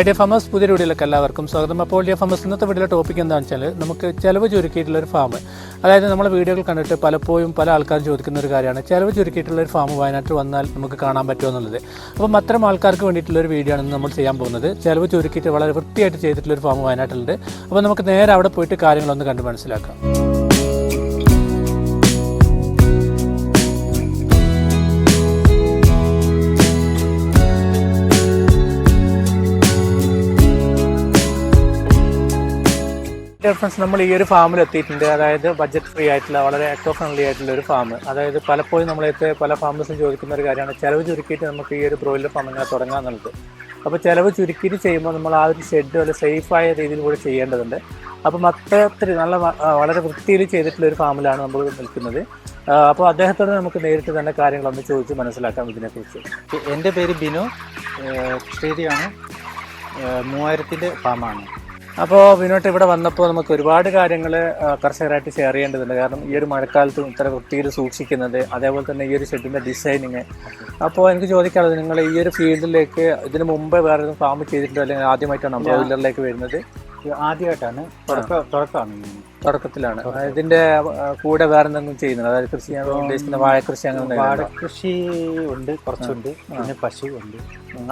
Idea farmers പുതിയ വീഡിയോയിലേക്ക് എല്ലാവർക്കും സ്വാഗതം. അപ്പോൾ ഐഡിയ ഫാമേഴ്സ് ഇന്നത്തെ വീഡിയോയിലെ ടോപ്പിക് എന്താണെന്ന് വെച്ചാൽ നമുക്ക് ചിലവ് ചുരുക്കിയിട്ടുള്ള ഒരു ഫാം അതായത് നമ്മൾ വീഡിയോകൾ കണ്ടിട്ട് പലപ്പോഴും പല ആൾക്കാരും ചോദിക്കുന്ന ഒരു കാര്യമാണ്. ചിലവ് ചുരുക്കിയിട്ടുള്ള ഒരു ഫാം വയനാട്ടിൽ വന്നാൽ നമുക്ക് കാണാൻ പറ്റുമോ എന്നുള്ളത്. അപ്പം അത്തരം ആൾക്കാർക്ക് വേണ്ടിയിട്ടുള്ള ഒരു വീഡിയോ ആണ് നമ്മൾ ചെയ്യാൻ പോകുന്നത്. ചിലവ് ചുരുക്കിയിട്ട് വളരെ വൃത്തിയായിട്ട് ചെയ്തിട്ടുള്ള ഒരു ഫാം വയനാട്ടിലുണ്ട്. അപ്പോൾ നമുക്ക് നേരെ അവിടെ പോയിട്ട് കാര്യങ്ങളൊന്ന് കണ്ട് മനസ്സിലാക്കാം. ഫ്രണ്ട്സ് നമ്മൾ ഈ ഒരു ഫാമിൽ എത്തിയിട്ടുണ്ട്. അതായത് ബഡ്ജറ്റ് ഫ്രീ ആയിട്ടുള്ള വളരെ എക്കോ ഫ്രണ്ട്ലി ആയിട്ടുള്ള ഒരു ഫാം അതായത് പലപ്പോഴും നമ്മളത്തെ പല ഫാമേഴ്സും ചോദിക്കുന്ന ഒരു കാര്യമാണ്. ചിലവ് ചുരുക്കിയിട്ട് നമുക്ക് ഈ ഒരു ബ്രോയിലർ ഫാം ഇങ്ങനെ തുടങ്ങാമെന്നുള്ളത് അപ്പോൾ ചിലവ് ചുരുക്കിയിട്ട് ചെയ്യുമ്പോൾ നമ്മൾ ആ ഒരു ഷെഡ് വളരെ സേഫായ രീതിയിൽ കൂടെ ചെയ്യേണ്ടതുണ്ട്. അപ്പോൾ മൊത്തത്തിൽ നല്ല വളരെ വൃത്തിയിൽ ചെയ്തിട്ടുള്ള ഒരു ഫാമിലാണ് നമ്മൾ നിൽക്കുന്നത്. അപ്പോൾ അദ്ദേഹത്തോട് നമുക്ക് നേരിട്ട് തന്നെ കാര്യങ്ങളൊന്ന് ചോദിച്ച് മനസ്സിലാക്കാം ഇതിനെക്കുറിച്ച്. എന്റെ പേര് ബിനു ശ്രീതിയാണ്. മൂവായിരത്തിന്റെ ഫാമാണ് അപ്പോൾ വിനോട്ട് ഇവിടെ വന്നപ്പോൾ നമുക്ക് ഒരുപാട് കാര്യങ്ങൾ കർഷകരായിട്ട് ഷെയർ ചെയ്യേണ്ടതുണ്ട്. കാരണം ഈ ഒരു മഴക്കാലത്തും ഇത്ര വൃത്തിയിൽ സൂക്ഷിക്കുന്നത് അതേപോലെ തന്നെ ഈ ഒരു ഷെഡിന്റെ ഡിസൈനിങ് അപ്പോൾ എനിക്ക് ചോദിക്കാനുള്ളത് നിങ്ങൾ ഈ ഒരു ഫീൽഡിലേക്ക് ഇതിന് മുമ്പ് വേറെ ഫാം ചെയ്തിട്ടുണ്ടോ? അല്ലെങ്കിൽ ആദ്യമായിട്ടാണ് ബ്രോയിലറിലേക്ക് വരുന്നത്? ആദ്യമായിട്ടാണ് തുടക്ക തുടക്കമാണ്. തുടക്കത്തിലാണ്. ഇതിന്റെ കൂടെ വേറെ എന്തെങ്കിലും ചെയ്യുന്നത് അതായത് കൃഷി ഉദ്ദേശിക്കുന്ന വാഴ കൃഷി അങ്ങനെ എന്തെങ്കിലും ഉണ്ടോ? കുറച്ചുണ്ട്. പിന്നെ പശു ഉണ്ട്.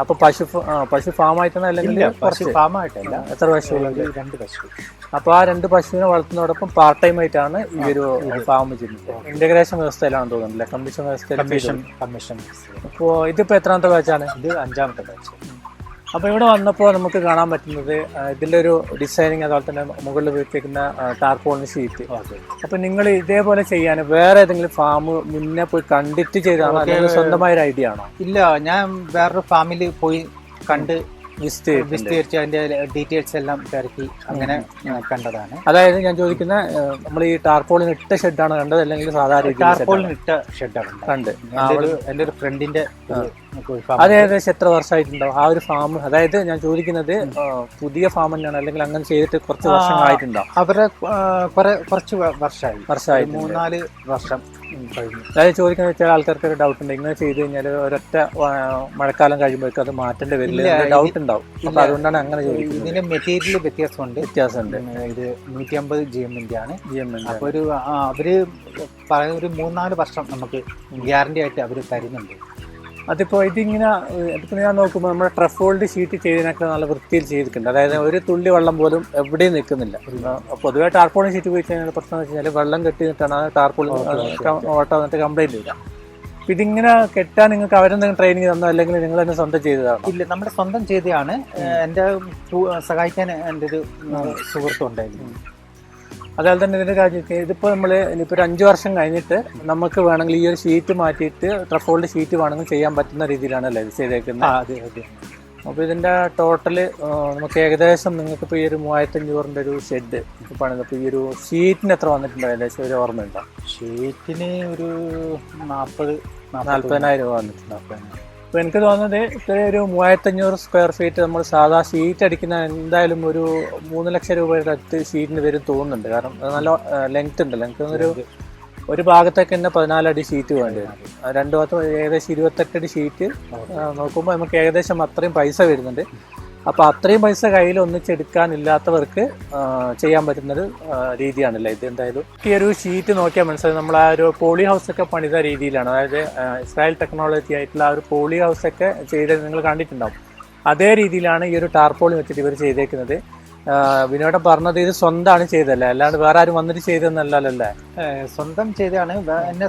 അപ്പൊ പശു പശു ഫാം ആയിട്ടാണ് അല്ലെങ്കിൽ പശു ഫാം ആയിട്ടല്ല എത്ര പശു രണ്ട് പശു. അപ്പൊ ആ രണ്ട് പശുവിനെ വളർത്തുന്നതോടൊപ്പം പാർട്ട് ടൈം ആയിട്ടാണ് ഈ ഒരു ഫാം ചെയ്യുന്നത് ഇന്റഗ്രേഷൻ വ്യവസ്ഥയിലാണ് തോന്നുന്നില്ല കമ്മീഷൻ വ്യവസ്ഥയിൽ കമ്മീഷൻ കമ്മീഷൻ. അപ്പോ ഇതിപ്പോ എത്രാമത്തെ ബാച്ചാണ് ഇത് അഞ്ചാമത്തെ ബാച്ച് അപ്പൊ ഇവിടെ വന്നപ്പോൾ നമുക്ക് കാണാൻ പറ്റുന്നത് ഇതിന്റെ ഒരു ഡിസൈനിങ് അതുപോലെ തന്നെ മുകളിൽ വെച്ചിരിക്കുന്ന ടാർപോളിന് ഷീറ്റ് അപ്പോൾ നിങ്ങൾ ഇതേപോലെ ചെയ്യാൻ വേറെ ഏതെങ്കിലും ഫാം മുന്നേ പോയി കണ്ടിട്ട് ചെയ്താണോ അല്ലെങ്കിൽ സ്വന്തമായ ഒരു ഐഡിയ ആണോ? ഇല്ല ഞാൻ വേറൊരു ഫാമിൽ പോയി കണ്ട് വിസ്തീരിച്ച് അതിന്റെ ഡീറ്റെയിൽസ് എല്ലാം തിരക്കി അങ്ങനെ കണ്ടതാണ്. അതായത് ഞാൻ ചോദിക്കുന്ന നമ്മൾ ഈ ടാർപോളിന് ഇട്ട ഷെഡാണ് കണ്ടത്? അല്ലെങ്കിൽ സാധാരണ ടാർപോളിന് ഇട്ട ഷെഡാണ് കണ്ട്. എന്റെ ഒരു ഫ്രണ്ടിന്റെ അത് ഏകദേശം എത്ര വർഷമായിട്ടുണ്ടാവും ആ ഒരു ഫാം അതായത് ഞാൻ ചോദിക്കുന്നത് പുതിയ ഫാം തന്നെയാണ് അല്ലെങ്കിൽ അങ്ങനെ ചെയ്തിട്ട് കുറച്ച് വർഷങ്ങളായിട്ടുണ്ടാവും അവരെ ആ, കുറെ കുറച്ച് വർഷമായി വർഷമായി മൂന്നാൽ വർഷം. കഴിഞ്ഞു അതായത് ചോദിക്കുന്നത് ചില ആൾക്കാർക്ക് ഒരു ഡൗട്ട് ഉണ്ട്. ഇങ്ങനെ ചെയ്ത് കഴിഞ്ഞാൽ ഒരൊറ്റ മഴക്കാലം കഴിയുമ്പോഴേക്കും അത് മാറ്റേണ്ടി വരില്ല. ഡൗട്ട് ഉണ്ടാവും. അപ്പൊ അതുകൊണ്ടാണ് അങ്ങനെ ചോദിക്കുന്നത്. ഇതിന്റെ മെറ്റീരിയൽ വ്യത്യാസമുണ്ട്. വ്യത്യാസമുണ്ട്. ഇത് നൂറ്റി അമ്പത് ജി എമ്മിന്റെ ആണ്. ജി എം അപ്പൊ ഒരു അവർ പറയുന്ന ഒരു മൂന്നാൽ വർഷം നമുക്ക് ഗ്യാരണ്ടി ആയിട്ട് അവർ തരുന്നുണ്ട്. അതിപ്പോ ഇതിങ്ങനെ അതിപ്പോൾ ഞാൻ നോക്കുമ്പോൾ നമ്മുടെ ട്രഫോൾഡ് ഷീറ്റ് ചെയ്തതിനൊക്കെ നല്ല വൃത്തിയിൽ ചെയ്തിട്ടുണ്ട്. അതായത് ഒരു തുള്ളി വെള്ളം പോലും എവിടെയും നിൽക്കുന്നില്ല. പൊതുവേ ടാർപോളിൻ ഷീറ്റ് പോയി കഴിഞ്ഞാൽ പ്രശ്നം എന്ന് വെച്ചാൽ വെള്ളം കെട്ടി നിന്നിട്ടാണ് ടാർപോളിൻ ഓട്ടം വന്നിട്ട്. കംപ്ലൈന്റ് ഇല്ല അപ്പൊ ഇതിങ്ങനെ കെട്ടാൻ നിങ്ങൾക്ക് അവരെന്തെങ്കിലും ട്രെയിനിങ് തന്നോ അല്ലെങ്കിൽ നിങ്ങൾ തന്നെ സ്വന്തം ചെയ്തതാണ്? ഇല്ല നമ്മുടെ സ്വന്തം ചെയ്തതാണ് എന്റെ സഹായിക്കാൻ എന്റെ ഒരു സുഹൃത്തുണ്ടായിരുന്നു അതുപോലെ തന്നെ ഇതിന്റെ കാര്യം ഇതിപ്പോൾ നമ്മൾ ഇനിയിപ്പോൾ ഒരു അഞ്ച് വർഷം കഴിഞ്ഞിട്ട് നമുക്ക് വേണമെങ്കിൽ ഈ ഒരു ഷീറ്റ് മാറ്റിയിട്ട് ട്രഫോൾഡ് ഷീറ്റ് വേണമെങ്കിൽ ചെയ്യാൻ പറ്റുന്ന രീതിയിലാണല്ലേ ഇത് ചെയ്തേക്കുന്നത്? അതെ അതെ. അപ്പോൾ ഇതിന്റെ ടോട്ടൽ നമുക്ക് ഏകദേശം നിങ്ങൾക്ക് ഇപ്പോൾ ഈ ഒരു മൂവായിരത്തി അഞ്ഞൂറിന്റെ ഒരു ഷെഡ് പണിത് അപ്പോൾ ഈ ഒരു ഷീറ്റിന് എത്ര വന്നിട്ടുണ്ടോ ഏകദേശം ഒരു ഓർമ്മയുണ്ടോ? ഷീറ്റിന് ഒരു നാൽപ്പത് നാൽപ്പതിനായിരം രൂപ വന്നിട്ടുണ്ട് വന്നിട്ടുണ്ടോ. അപ്പോൾ എനിക്ക് തോന്നുന്നത് ഇത്ര ഒരു മൂവായിരത്തഞ്ഞൂറ് സ്ക്വയർ ഫീറ്റ് നമ്മൾ സാധാ സീറ്റ് അടിക്കുന്ന എന്തായാലും ഒരു മൂന്ന് ലക്ഷം രൂപയുടെ അടുത്ത് സീറ്റിന് വരും തോന്നുന്നുണ്ട്. കാരണം നല്ല ലെങ്ത് ഉണ്ട് ലെങ്ത് ഒരു ഒരു ഭാഗത്തൊക്കെ തന്നെ പതിനാലടി ഷീറ്റ് വേണ്ടി വരും. രണ്ട് ഭാഗത്ത് ഏകദേശം ഇരുപത്തെട്ടടി സീറ്റ് നോക്കുമ്പോൾ നമുക്ക് ഏകദേശം അത്രയും പൈസ വരുന്നുണ്ട്. അപ്പോൾ അത്രയും പൈസ കയ്യിൽ ഒന്നിച്ചെടുക്കാനില്ലാത്തവർക്ക് ചെയ്യാൻ പറ്റുന്നൊരു രീതിയാണല്ലേ ഇത്. എന്തായാലും ഈ ഒരു ഷീറ്റ് നോക്കിയാൽ മനസ്സിലായി. നമ്മൾ ആ ഒരു പോളി ഒക്കെ പണിത രീതിയിലാണ്. അതായത് ഇസ്രായേൽ ടെക്നോളജി ആയിട്ടുള്ള ആ ഒരു പോളി ഒക്കെ ചെയ്ത് നിങ്ങൾ കണ്ടിട്ടുണ്ടാവും. അതേ രീതിയിലാണ് ഈ ഒരു ടാർപോളി വെച്ചിട്ട് ഇവർ ചെയ്തേക്കുന്നത്. വിനോദം പറഞ്ഞത് ഇത് സ്വന്തമാണ് ചെയ്തല്ലേ? അല്ലാണ്ട് വേറെ ആരും വന്നിട്ട് ചെയ്തെന്നല്ലല്ലേ സ്വന്തം ചെയ്താണ്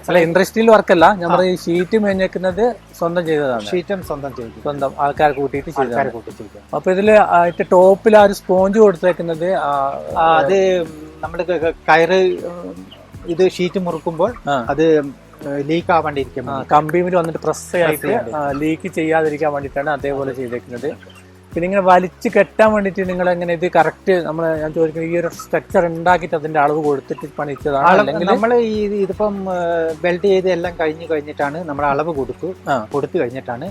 അല്ല ഇൻഡസ്ട്രിയിൽ വർക്കല്ല. നമ്മൾ ഈ ഷീറ്റ് മേഞ്ഞേക്കുന്നത് സ്വന്തം ചെയ്തതാണ്. ഷീറ്റും സ്വന്തം ചെയ്തു. സ്വന്തം ആൾക്കാരെ കൂട്ടിയിട്ട് ചെയ്തു. അപ്പൊ ഇതിൽ ടോപ്പിൽ ആ ഒരു സ്പോഞ്ച് കൊടുത്തേക്കുന്നത് അത് നമ്മൾ കയറ് ഇത് ഷീറ്റ് മുറുക്കുമ്പോൾ അത് ലീക്ക് ആവാണ്ടിരിക്കും കമ്പിമിൽ വന്നിട്ട് പ്രസ് ആയിട്ട് ലീക്ക് ചെയ്യാതിരിക്കാൻ വേണ്ടിയിട്ടാണ് അതേപോലെ ചെയ്തേക്കുന്നത്. പിന്നെ ഇങ്ങനെ വലിച്ചു കെട്ടാൻ വേണ്ടിയിട്ട് നിങ്ങൾ എങ്ങനെ ഇത് കറക്റ്റ് നമ്മൾ ഞാൻ ചോദിക്കുന്നത് ഈ ഒരു സ്ട്രക്ചർ ഉണ്ടാക്കിയിട്ട് അതിന്റെ അളവ് കൊടുത്തിട്ട് പണിച്ചതാണ് അല്ലെങ്കിൽ നമ്മൾ ഈ ഇതിപ്പം ബെൽറ്റ് ചെയ്ത് എല്ലാം കഴിഞ്ഞ് കഴിഞ്ഞിട്ടാണ് നമ്മൾ അളവ് കൊടുത്തു. കൊടുത്തു കഴിഞ്ഞിട്ടാണ്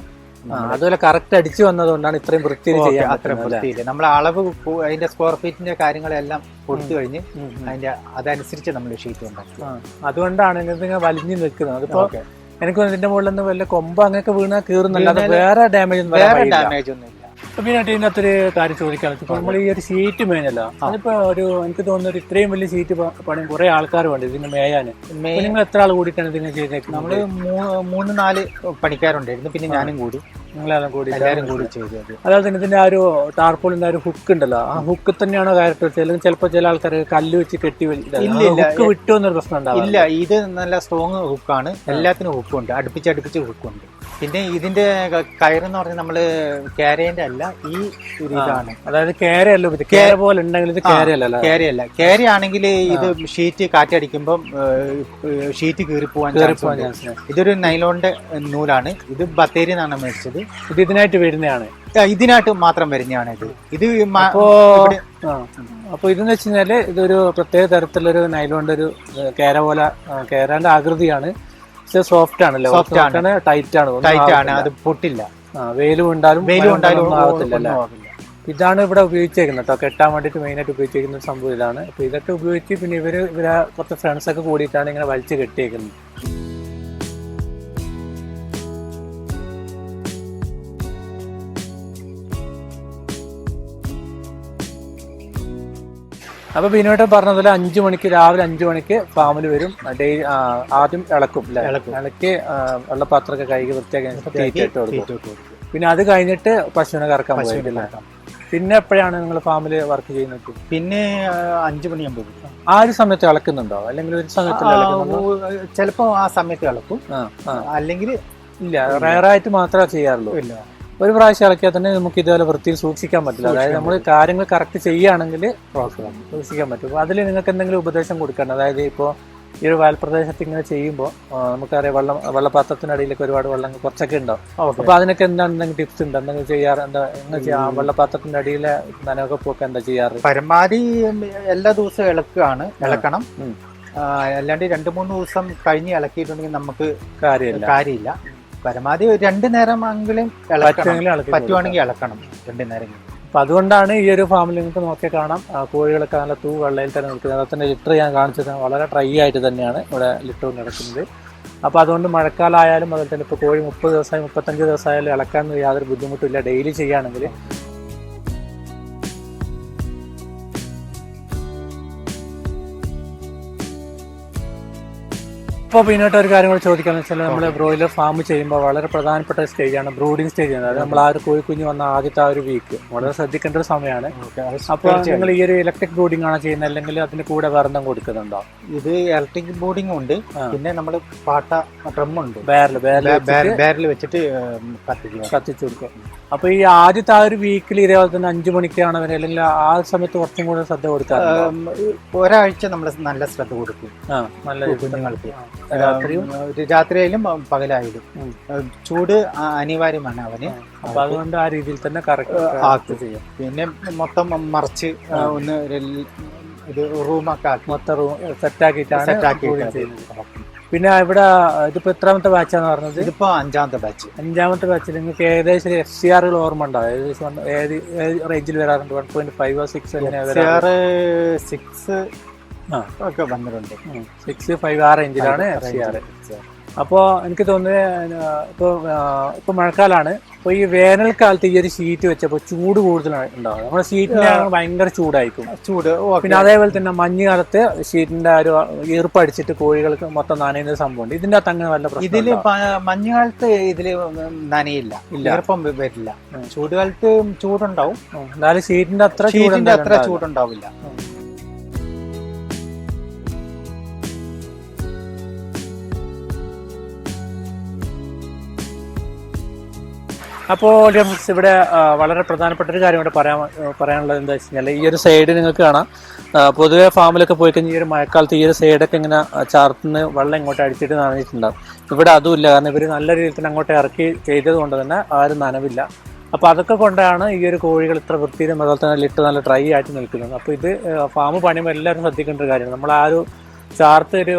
അതുപോലെ കറക്റ്റ് അടിച്ചു വന്നതുകൊണ്ടാണ് ഇത്രയും വൃത്തിയിൽ ചെയ്യാൻ അത്ര പറ്റുന്നത് നമ്മൾ അളവ് അതിന്റെ സ്ക്വയർ ഫീറ്റിന്റെ കാര്യങ്ങളെല്ലാം കൊടുത്തു കഴിഞ്ഞ്. അതിന്റെ അതനുസരിച്ച് നമ്മൾ ഷീറ്റ് ഉണ്ടാക്കി അതുകൊണ്ടാണ് ഇങ്ങനെ വലിഞ്ഞു നിൽക്കുന്നത്. അതിപ്പോ എനിക്ക് ഇതിന്റെ മുകളിൽ നിന്ന് വല്ല കൊമ്പ് അങ്ങനെയൊക്കെ വീണാൽ കീറുന്നല്ലാതെ വേറെ ഡാമേജ് ഒന്നും വേറെ ഡാമേജ് ഒന്നും പിന്നെ ഇതിനകത്തൊരു കാര്യം ചോദിക്കാൻ നമ്മൾ ഈ ഒരു സീറ്റ് മേനല്ല അതിപ്പോ ഒരു എനിക്ക് തോന്നുന്നു ഒരു ഇത്രയും വലിയ സീറ്റ് പണി കുറെ ആൾക്കാർ വേണ്ട ഇതിന് മേയാന്? നിങ്ങൾ എത്ര ആൾ കൂടിയിട്ടാണ് ഇതിനെ ചെയ്തേക്കുന്നത്? നമ്മൾ മൂന്ന് നാല് പണിക്കാരുണ്ടായിരുന്നു പിന്നെ ഞാനും കൂടി. നിങ്ങളെല്ലാം കൂടി എല്ലാവരും കൂടി ചെയ്തു അത്. അതായത് തന്നെ ഇതിന്റെ ആ ഒരു ടാർപോളിന്റെ ആ ഒരു ഹുക്ക് ഉണ്ടല്ലോ. ആ ഹുക്ക് തന്നെയാണോ വെച്ചത്? അല്ലെങ്കിൽ ചിലപ്പോൾ ചില ആൾക്കാർ കല്ല് വെച്ച് കെട്ടി. ഹുക്ക് വിട്ടു എന്നൊരു പ്രശ്നം ഉണ്ടാവും ഇല്ല ഇത് നല്ല സ്ട്രോങ് ഹുക്കാണ് എല്ലാത്തിനും ഹുക്കുണ്ട് അടുപ്പിച്ച് അടുപ്പിച്ച് ഹുക്കുണ്ട് പിന്നെ ഇതിന്റെ കയറെന്ന് പറഞ്ഞാൽ നമ്മൾ കേരേന്റെ അല്ല ഈ ഒരു ഇതാണ്. അതായത് കേരയല്ലോ ഇത്. കേര പോലെ ഉണ്ടെങ്കിൽ ഇത് കേരയല്ല കേരയല്ല കേരയാണെങ്കിൽ ഇത് ഷീറ്റ് കാറ്റടിക്കുമ്പോൾ ഷീറ്റ് കീറിപ്പോവാൻ ചാൻസ് ഉണ്ട്. ഇതൊരു നൈലോണിന്റെ നൂലാണ്. ഇത് ബത്തേരി നിന്നാണ് മേടിച്ചത്. ഇത് ഇതിനായിട്ട് വരുന്നതാണ് ഇതിനായിട്ട് മാത്രം വരുന്നതാണ് ഇത്. ഇത് അപ്പോൾ ഇതെന്ന് വെച്ച് ഇതൊരു പ്രത്യേക തരത്തിലൊരു നൈലോണിന്റെ ഒരു കേര പോലെ കേരാന്റെ ആകൃതിയാണ്. സോഫ്റ്റ് ആണല്ലോ? സോഫ്റ്റ് ആണ്. ടൈറ്റ് ആണ്. ടൈറ്റ് ആണ്. അത് പൊട്ടില്ല. വെയിലും ഉണ്ടാലും വെയിലും ഉണ്ടാലും ഇതാണ് ഇവിടെ ഉപയോഗിച്ചേക്കുന്നത് കേട്ടോ കെട്ടാൻ വേണ്ടിയിട്ട് മെയിനായിട്ട് ഉപയോഗിച്ചേക്കുന്ന ഒരു സംഭവം ഇതാണ്. അപ്പൊ ഇതൊക്കെ ഉപയോഗിച്ച് പിന്നെ ഇവർ ഇവരെ കുറച്ച് ഫ്രണ്ട്സ് ഒക്കെ കൂടിയിട്ടാണ് ഇങ്ങനെ വലിച്ചു കെട്ടിയേക്കുന്നത്. അപ്പൊ ബിനോട്ടൻ പറഞ്ഞതുപോലെ അഞ്ചു മണിക്ക് രാവിലെ അഞ്ചു മണിക്ക് ഫാമിൽ വരും. ഡെയിലി ആദ്യം ഇളക്കും അല്ലേ ഇളക്കും. ഇളക്കി വെള്ളപ്പാത്രമൊക്കെ കഴുകി വൃത്തിയാക്കി തീറ്റ ഇട്ട് കൊടുക്കും. പിന്നെ അത് കഴിഞ്ഞിട്ട് പശുവിനെ കറക്കാൻ പശുവിനെ പിന്നെ എപ്പോഴാണ് നിങ്ങൾ ഫാമിൽ വർക്ക് ചെയ്യുന്നത്? പിന്നെ അഞ്ചു മണിയാകുമ്പോൾ. ആ ഒരു സമയത്ത് ഇളക്കുന്നുണ്ടോ? അല്ലെങ്കിൽ ഒരു സമയത്ത് ചിലപ്പോ ആ സമയത്ത് ഇളക്കും. അല്ലെങ്കിൽ ഇല്ല റയറായിട്ട് മാത്രമേ ചെയ്യാറുള്ളൂ. ഇല്ല. ഒരു പ്രാവശ്യം ഇളക്കിയാൽ തന്നെ നമുക്ക് ഇതുപോലെ വൃത്തിയിൽ സൂക്ഷിക്കാൻ പറ്റില്ല. അതായത് നമ്മൾ കാര്യങ്ങൾ കറക്റ്റ് ചെയ്യുകയാണെങ്കിൽ സൂക്ഷിക്കാൻ പറ്റും. അതിൽ നിങ്ങൾക്ക് എന്തെങ്കിലും ഉപദേശം കൊടുക്കണം അതായത് ഇപ്പോൾ ഈ ഒരു വയൽപ്രദേശത്ത് ഇങ്ങനെ ചെയ്യുമ്പോൾ നമുക്കറിയാം വെള്ളം വെള്ളപാത്രത്തിനടിയിലൊക്കെ ഒരുപാട് വെള്ളം കുറച്ചൊക്കെ ഉണ്ടാവും അപ്പോൾ അതിനൊക്കെ എന്താണ് എന്തെങ്കിലും ടിപ്സ് ഉണ്ട്? എന്തെങ്കിലും ചെയ്യാറ്? എന്താ എന്താ ചെയ്യാം? വെള്ളപ്പാത്രത്തിന്റെ വെള്ളപാത്രത്തിന്റെ അടിയിലെ നനവൊക്കെ പോക്ക് എന്താ ചെയ്യാറ്? പരമാവധി എല്ലാ ദിവസവും ഇളക്കുകയാണ്. ഇളക്കണം. അല്ലാണ്ട് രണ്ട് മൂന്ന് ദിവസം കഴിഞ്ഞ് ഇളക്കിയിട്ടുണ്ടെങ്കിൽ നമുക്ക് കാര്യമില്ല. കാര്യമില്ല. പരമാവധി രണ്ടു നേരം എങ്കിലും പറ്റുവാണെങ്കിൽ ഇളക്കണം. രണ്ട് നേരം അപ്പൊ അതുകൊണ്ടാണ് ഈ ഒരു ഫാമിൽ നിങ്ങൾക്ക് നോക്കി കാണാം. കോഴികളൊക്കെ നല്ല തൂ വെള്ളയിൽ തന്നെ നിൽക്കുന്നത്. തന്നെ ലിറ്റർ ഞാൻ കാണിച്ചത് വളരെ ഡ്രൈ ആയിട്ട് തന്നെയാണ് ഇവിടെ ലിറ്റർ നടക്കുന്നത് അപ്പൊ അതുകൊണ്ട് മഴക്കാലമായാലും അതുപോലെ തന്നെ ഇപ്പോൾ കോഴി മുപ്പത് ദിവസമായി മുപ്പത്തഞ്ച് ദിവസമായാലും ഇളക്കാൻ യാതൊരു ബുദ്ധിമുട്ടില്ല ഡെയിലി ചെയ്യുകയാണെങ്കിൽ ഇപ്പോൾ പിന്നീട് ഒരു കാര്യം കൂടി ചോദിക്കാന്ന് വെച്ചാൽ നമ്മൾ ബ്രോയിലർ ഫാം ചെയ്യുമ്പോൾ വളരെ പ്രധാനപ്പെട്ട സ്റ്റേജാണ് ബ്രൂഡിംഗ് സ്റ്റേജ് അതായത് നമ്മൾ ആ ഒരു കോഴിക്കുഞ്ഞ് വന്ന ആദ്യത്തെ ആ ഒരു വീക്ക് വളരെ ശ്രദ്ധിക്കേണ്ട ഒരു സമയമാണ് അപ്പോൾ നിങ്ങൾ ഈ ഒരു ഇലക്ട്രിക് ബ്രൂഡിംഗ് ആണ് ചെയ്യുന്നത് അല്ലെങ്കിൽ അതിന് കൂടെ വേറെന്തെങ്കിലും കൊടുക്കുന്നുണ്ടോ? ഇത് ഇലക്ട്രിക് ബ്രൂഡിംഗ് ഉണ്ട്. പിന്നെ നമ്മൾ പാട്ട ഡ്രമ്മുണ്ട് ഉണ്ട്. ബാരൽ ബാരൽ ബാരൽ വെച്ചിട്ട് കത്തിച്ചു കൊടുക്കും. അപ്പൊ ഈ ആദ്യത്തെ ആ ഒരു വീക്കിൽ ഇതേപോലെ തന്നെ അഞ്ചു മണിക്കാണ് വരെ അല്ലെങ്കിൽ ആ സമയത്ത് കുറച്ചും കൂടെ ശ്രദ്ധ കൊടുക്കാറ് ഒരാഴ്ച നമ്മൾ നല്ല ശ്രദ്ധ കൊടുക്കും. നല്ല കുഞ്ഞുങ്ങൾക്ക്. രാത്രിയും രാത്രിയായാലും പകലായാലും. ചൂട് അനിവാര്യമാണ് അവന്. അപ്പൊ അതുകൊണ്ട് ആ രീതിയിൽ തന്നെ കറക്റ്റ്. ചെയ്യും. പിന്നെ മൊത്തം മറിച്ച് ഒന്ന് ഒരു ഇത് റൂമൊക്കെ ആക്കി. മൊത്തം റൂം സെറ്റാക്കിയിട്ടാണ് സെറ്റാക്കി പിന്നെ ഇവിടെ ഇതിപ്പോ എത്രാമത്തെ ബാച്ചാന്ന് പറഞ്ഞത്? ഇതിപ്പോ അഞ്ചാമത്തെ ബാച്ച്. അഞ്ചാമത്തെ ബാച്ചിൽ നിങ്ങൾക്ക് ഏകദേശം എഫ് സി ആറുകൾ ഓർമ്മ ഉണ്ടോ? ഏകദേശം ഏത് റേഞ്ചിൽ വരാറുണ്ട്? One point five six six. ഒക്കെ വന്നിട്ടുണ്ട്. സിക്സ് ഫൈവ് ആ റേഞ്ചിലാണ് എഫ് സി ആർ അപ്പോൾ എനിക്ക് തോന്നുന്നത് ഇപ്പോൾ ഇപ്പോൾ മഴക്കാലമാണ് അപ്പോൾ ഈ വേനൽക്കാലത്ത് ഈ ഒരു ഷീറ്റ് വെച്ചപ്പോൾ ചൂട് കൂടുതലാണ് ഉണ്ടാവും നമ്മുടെ ഷീറ്റിന് ഭയങ്കര ചൂടായിരിക്കും. ചൂട്. പിന്നെ അതേപോലെ തന്നെ മഞ്ഞ് കാലത്ത് ഷീറ്റിന്റെ ഒരു ഈർപ്പടിച്ചിട്ട് കോഴികൾക്ക് മൊത്തം നനയുന്ന സംഭവമുണ്ട്. ഇതിന്റെ അകത്ത് അങ്ങനെ വല്ല പ്രശ്നം ഇതിൽ പ- മഞ്ഞുകാലത്ത് ഇതിൽ നനയില്ല. ഇല്ല. ഈർപ്പം വരില്ല. ചൂട് ചൂടുകാലത്ത് ചൂടുണ്ടാവും. എന്നാലും ഷീറ്റിന്റെ അത്ര ചൂടിന്റെ അത്ര. ചൂടുണ്ടാവില്ല. അപ്പോൾ ഡിയർസ് ഇവിടെ വളരെ പ്രധാനപ്പെട്ട ഒരു കാര്യം ഇവിടെ പറയാൻ പറയാനുള്ളത് എന്താ വെച്ച് കഴിഞ്ഞാൽ ഈ ഒരു സൈഡ് നിങ്ങൾക്ക് കാണാം. പൊതുവേ പൊതുവെ ഫാമിലൊക്കെ പോയി കഴിഞ്ഞാൽ ഈ ഒരു മഴക്കാലത്ത് ഈ ഒരു സൈഡൊക്കെ ഇങ്ങനെ ചാർത്തുനിന്ന് വെള്ളം ഇങ്ങോട്ട് അടിച്ചിട്ട് നനഞ്ഞിട്ടുണ്ടാവും. ഇവിടെ അതുമില്ല കാരണം ഇവർ നല്ല രീതിയിൽ തന്നെ അങ്ങോട്ട് ഇറക്കി ചെയ്തത് കൊണ്ട് തന്നെ ആരും നനവില്ല. അപ്പോൾ അതൊക്കെ കൊണ്ടാണ് ഈ ഒരു കോഴികൾ ഇത്ര വൃത്തിയിലും അതുപോലെ തന്നെ ലിട്ട് നല്ല ഡ്രൈ ആയിട്ട് നിൽക്കുന്നത്. അപ്പോൾ ഇത് ഫാം പണിയുമ്പോൾ എല്ലാവരും ശ്രദ്ധിക്കേണ്ട ഒരു കാര്യമാണ്. നമ്മൾ ആ ഒരു ചാർത്ത് ഒരു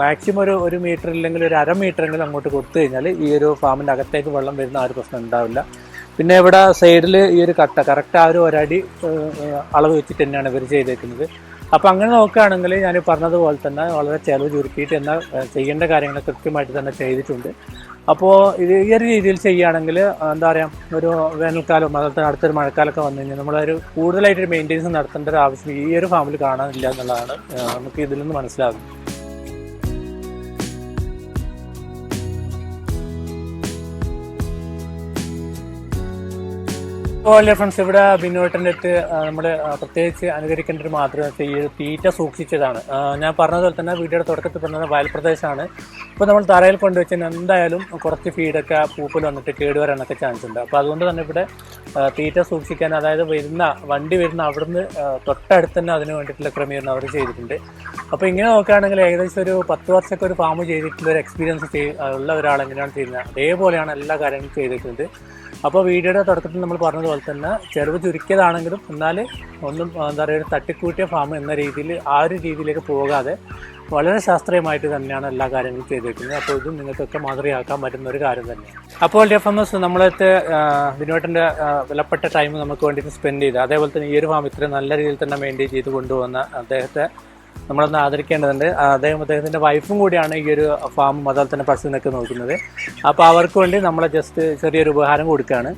മാക്സിമം ഒരു ഒരു മീറ്റർ ഇല്ലെങ്കിൽ ഒരു അര മീറ്റർ എങ്കിലും അങ്ങോട്ട് കൊടുത്തു കഴിഞ്ഞാൽ ഈ ഒരു ഫാമിന്റെ അകത്തേക്ക് വെള്ളം വരുന്ന ആ ഒരു പ്രശ്നം ഉണ്ടാവില്ല. പിന്നെ ഇവിടെ സൈഡിൽ ഈ ഒരു കട്ട കറക്റ്റ് ആ ഒരു ഒരടി അളവ് വെച്ചിട്ട് തന്നെയാണ് ഇവർ ചെയ്തേക്കുന്നത്. അപ്പം അങ്ങനെ നോക്കുകയാണെങ്കിൽ ഞാൻ പറഞ്ഞതുപോലെ തന്നെ വളരെ ചിലവ് ചുരുക്കിയിട്ട് എന്നാൽ ചെയ്യേണ്ട കാര്യങ്ങൾ കൃത്യമായിട്ട് തന്നെ ചെയ്തിട്ടുണ്ട്. അപ്പോൾ ഇത് ഈ ഒരു രീതിയിൽ ചെയ്യുകയാണെങ്കിൽ എന്താ പറയുക ഒരു വേനൽക്കാലം അതുപോലെ അടുത്തൊരു മഴക്കാലമൊക്കെ വന്നു കഴിഞ്ഞാൽ നമ്മളൊരു കൂടുതലായിട്ടൊരു മെയിന്റെനൻസ് നടത്തേണ്ട ഒരു ആവശ്യം ഈ ഒരു ഫാമിൽ കാണാനില്ല എന്നുള്ളതാണ് നമുക്ക് ഇതിൽ നിന്ന് മനസ്സിലാകുന്നത്. അതുപോലെ ഫ്രണ്ട്സ് ഇവിടെ ബിന്നോട്ടന്റെ അടുത്ത് നമ്മൾ പ്രത്യേകിച്ച് അനുകരിക്കേണ്ട ഒരു മാതൃക ഈ തീറ്റ സൂക്ഷിച്ചതാണ്. ഞാൻ പറഞ്ഞതുപോലെ തന്നെ വീടിയുടെ തുടക്കത്തിൽ പറഞ്ഞത് വയൽ പ്രദേശമാണ്. ഇപ്പോൾ നമ്മൾ തറയിൽ കൊണ്ടുവച്ച് എന്തായാലും കുറച്ച് ഫീഡൊക്കെ പൂപ്പൽ വന്നിട്ട് കേടുവരാനൊക്കെ ചാൻസ് ഉണ്ട്. അപ്പോൾ അതുകൊണ്ട് തന്നെ ഇവിടെ തീറ്റ സൂക്ഷിക്കാൻ അതായത് വരുന്ന വണ്ടി വരുന്ന അവിടുന്ന് തൊട്ടടുത്ത് തന്നെ അതിന് വേണ്ടിയിട്ടുള്ള ക്രമീകരണം അവർ ചെയ്തിട്ടുണ്ട്. അപ്പോൾ ഇങ്ങനെ നോക്കുകയാണെങ്കിൽ ഏകദേശം ഒരു പത്ത് വർഷമൊക്കെ ഒരു ഫാം ചെയ്തിട്ടുള്ള ഒരു എക്സ്പീരിയൻസ് ഉള്ള ഒരാൾ എങ്ങനെയാണ് ചെയ്യുന്നത്? അതേപോലെയാണ് എല്ലാ കാര്യങ്ങളും ചെയ്തിട്ടുണ്ട് അപ്പോൾ വീഡിയോയുടെ തുടക്കത്തിൽ നമ്മൾ പറഞ്ഞതുപോലെ തന്നെ ചെലവ് ചുരുക്കിയതാണെങ്കിലും എന്നാൽ ഒന്നും എന്താ പറയുക തട്ടിക്കൂട്ടിയ ഫാം എന്ന രീതിയിൽ ആ ഒരു രീതിയിലേക്ക് പോകാതെ വളരെ ശാസ്ത്രീയമായിട്ട് തന്നെയാണ് എല്ലാ കാര്യങ്ങളും ചെയ്തിരിക്കുന്നത് അപ്പോൾ ഇതും നിങ്ങൾക്കൊക്കെ മാതൃകയാക്കാൻ പറ്റുന്ന ഒരു കാര്യം തന്നെ അപ്പോൾ എഫ് എം എസ് നമ്മളത്തെ വിനോട്ടിന്റെ വിലപ്പെട്ട ടൈം നമുക്ക് വേണ്ടിയിട്ട് സ്പെൻഡ് ചെയ്ത് അതേപോലെ തന്നെ ഈ ഒരു ഫാം ഇത്രയും നല്ല രീതിയിൽ തന്നെ മെയിന്റെയിൻ ചെയ്ത് കൊണ്ടുപോകുന്ന അദ്ദേഹത്തെ നമ്മളൊന്ന് ആദരിക്കേണ്ടതുണ്ട്. അദ്ദേഹം അദ്ദേഹത്തിന്റെ വൈഫും കൂടിയാണ് ഈ ഒരു ഫാമും അതുപോലെ തന്നെ പശുവിനൊക്കെ നോക്കുന്നത് അപ്പോൾ അവർക്ക് വേണ്ടി നമ്മളെ ജസ്റ്റ് ചെറിയൊരു ഉപഹാരം കൊടുക്കുകയാണ്.